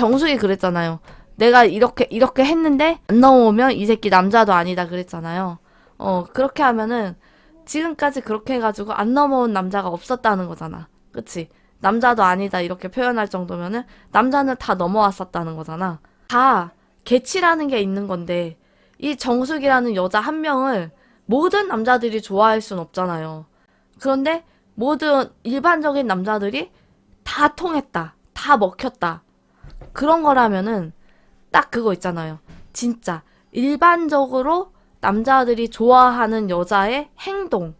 정숙이 그랬잖아요. 내가 이렇게 이렇게 했는데 안 넘어오면 이 새끼 남자도 아니다 그랬잖아요. 어 그렇게 하면은 지금까지 그렇게 해가지고 안 넘어온 남자가 없었다는 거잖아. 그치? 남자도 아니다 이렇게 표현할 정도면은 남자는 다 넘어왔었다는 거잖아. 다 개치라는 게 있는 건데 이 정숙이라는 여자 한 명을 모든 남자들이 좋아할 순 없잖아요. 그런데 모든 일반적인 남자들이 다 통했다. 다 먹혔다. 그런 거라면은 딱 그거 있잖아요. 진짜 일반적으로 남자들이 좋아하는 여자의 행동.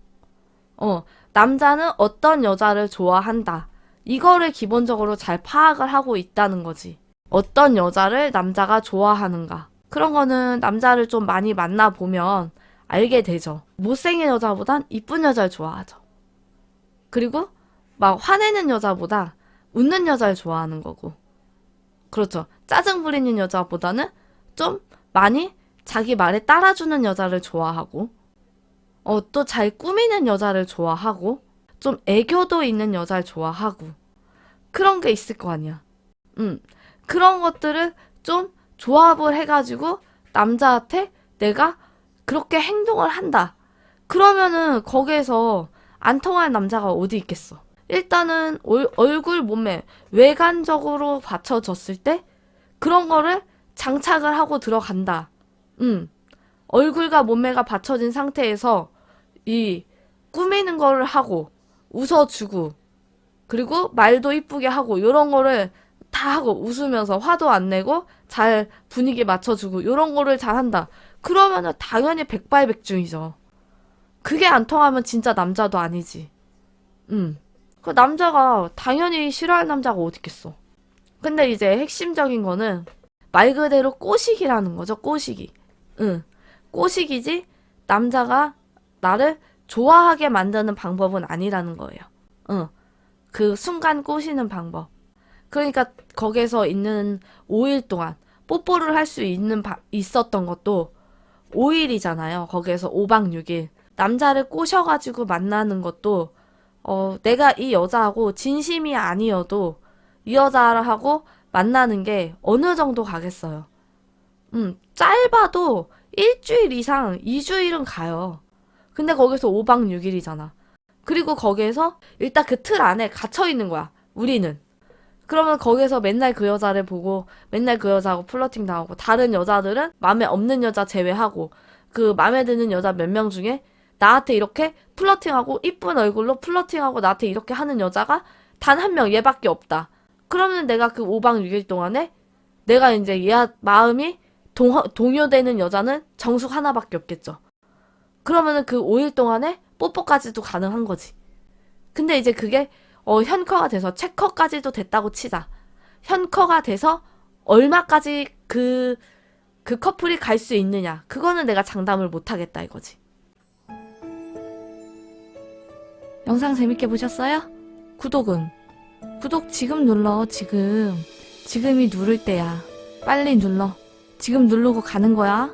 어, 남자는 어떤 여자를 좋아한다. 이거를 기본적으로 잘 파악을 하고 있다는 거지. 어떤 여자를 남자가 좋아하는가. 그런 거는 남자를 좀 많이 만나보면 알게 되죠. 못생긴 여자보단 이쁜 여자를 좋아하죠. 그리고 막 화내는 여자보다 웃는 여자를 좋아하는 거고. 그렇죠. 짜증 부리는 여자보다는 좀 많이 자기 말에 따라주는 여자를 좋아하고, 어, 또 잘 꾸미는 여자를 좋아하고, 좀 애교도 있는 여자를 좋아하고, 그런 게 있을 거 아니야. 음, 그런 것들을 좀 조합을 해가지고 남자한테 내가 그렇게 행동을 한다. 그러면은 거기에서 안 통할 남자가 어디 있겠어. 일단은 얼, 얼굴, 몸매, 외관적으로 받쳐졌을 때 그런 거를 장착을 하고 들어간다. 음. 얼굴과 몸매가 받쳐진 상태에서 이 꾸미는 거를 하고 웃어주고 그리고 말도 이쁘게 하고 요런 거를 다 하고 웃으면서 화도 안 내고 잘 분위기 맞춰주고 요런 거를 잘 한다. 그러면은 당연히 백발백중이죠. 그게 안 통하면 진짜 남자도 아니지. 음. 그 남자가 당연히 싫어할 남자가 어디 있겠어. 근데 이제 핵심적인 거는 말 그대로 꼬시기라는 거죠. 꼬시기. 응. 꼬시기지 남자가 나를 좋아하게 만드는 방법은 아니라는 거예요. 응. 그 순간 꼬시는 방법. 그러니까 거기서 있는 5일 동안 뽀뽀를 할 수 있는 바- 있었던 것도 5일이잖아요. 거기에서 5박 6일. 남자를 꼬셔가지고 만나는 것도 어, 내가 이 여자하고 진심이 아니어도 이 여자하고 만나는 게 어느 정도 가겠어요. 음, 짧아도 일주일 이상, 2주일은 가요. 근데 거기서 5박 6일이잖아. 그리고 거기에서 일단 그 틀 안에 갇혀 있는 거야. 우리는. 그러면 거기서 맨날 그 여자를 보고 맨날 그 여자하고 플러팅 당하고 다른 여자들은 마음에 없는 여자 제외하고 그 마음에 드는 여자 몇 명 중에 나한테 이렇게 플러팅하고 이쁜 얼굴로 플러팅하고 나한테 이렇게 하는 여자가 단 한 명 얘밖에 없다. 그러면 내가 그 5박 6일 동안에 내가 이제 얘 마음이 동, 동요되는 여자는 정숙 하나밖에 없겠죠. 그러면은 그 5일 동안에 뽀뽀까지도 가능한 거지. 근데 이제 그게 어, 현커가 돼서 체커까지도 됐다고 치자. 현커가 돼서 얼마까지 그, 그 커플이 갈 수 있느냐. 그거는 내가 장담을 못 하겠다 이거지. 영상 재밌게 보셨어요? 구독은? 구독 지금 눌러, 지금. 지금이 누를 때야. 빨리 눌러. 지금 누르고 가는 거야.